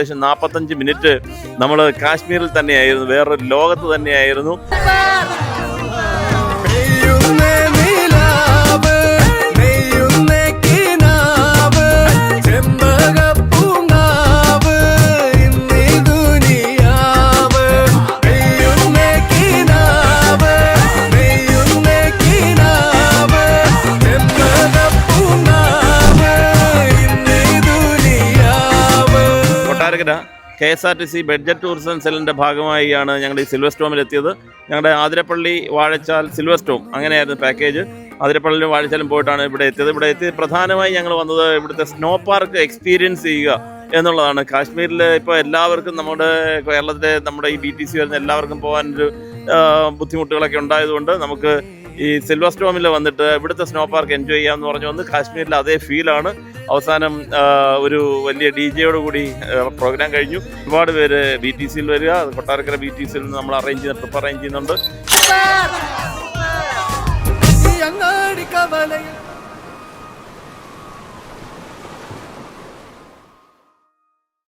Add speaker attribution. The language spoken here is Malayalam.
Speaker 1: ഏകദേശം നാൽപ്പത്തഞ്ച് മിനിറ്റ് നമ്മൾ കാശ്മീരിൽ തന്നെയായിരുന്നു. വേറൊരു ലോകത്ത് തന്നെയായിരുന്നു. Kottarakkara K S R T C budget tourism സെല്ലിന്റെ ഭാഗമായിയാണ് ഞങ്ങൾ ഈ സിൽവർ സ്റ്റോമിൽ എത്തിയത്. ഞങ്ങളുടെ ആതിരപ്പള്ളി വാഴച്ചാൽ സിൽവർ സ്റ്റോം അങ്ങനെയായിരുന്നു പാക്കേജ്. ആതിരപ്പള്ളിയിലും വാഴച്ചാലും പോയിട്ടാണ് ഇവിടെ എത്തിയത്. ഇവിടെ എത്തി പ്രധാനമായും ഞങ്ങൾ വന്നത് ഇവിടുത്തെ സ്നോ പാർക്ക് എക്സ്പീരിയൻസ് ചെയ്യുക എന്നുള്ളതാണ്. കാശ്മീരിൽ ഇപ്പോൾ എല്ലാവർക്കും നമ്മുടെ കേരളത്തിലെ നമ്മുടെ ഈ ബി ടി സി വരുന്ന എല്ലാവർക്കും പോകാനൊരു ബുദ്ധിമുട്ടുകളൊക്കെ ഉണ്ടായതുകൊണ്ട് നമുക്ക് ഈ സിൽവർ സ്റ്റോമിൽ വന്നിട്ട് ഇവിടുത്തെ സ്നോ പാർക്ക് എൻജോയ് ചെയ്യാമെന്ന് പറഞ്ഞു വന്ന് കാശ്മീരിൽ അതേ ഫീലാണ് അവസാനം ഒരു വലിയ ഡി ജെയോട് കൂടി പ്രോഗ്രാം കഴിഞ്ഞു. ഒരുപാട് പേര് ബി ടി സിയിൽ വരിക കൊട്ടാരക്കര ബി ടി സിയിൽ നിന്ന് നമ്മൾ അറേഞ്ച് ചെയ്യുന്ന ട്രിപ്പ് അറേഞ്ച് ചെയ്യുന്നുണ്ട്.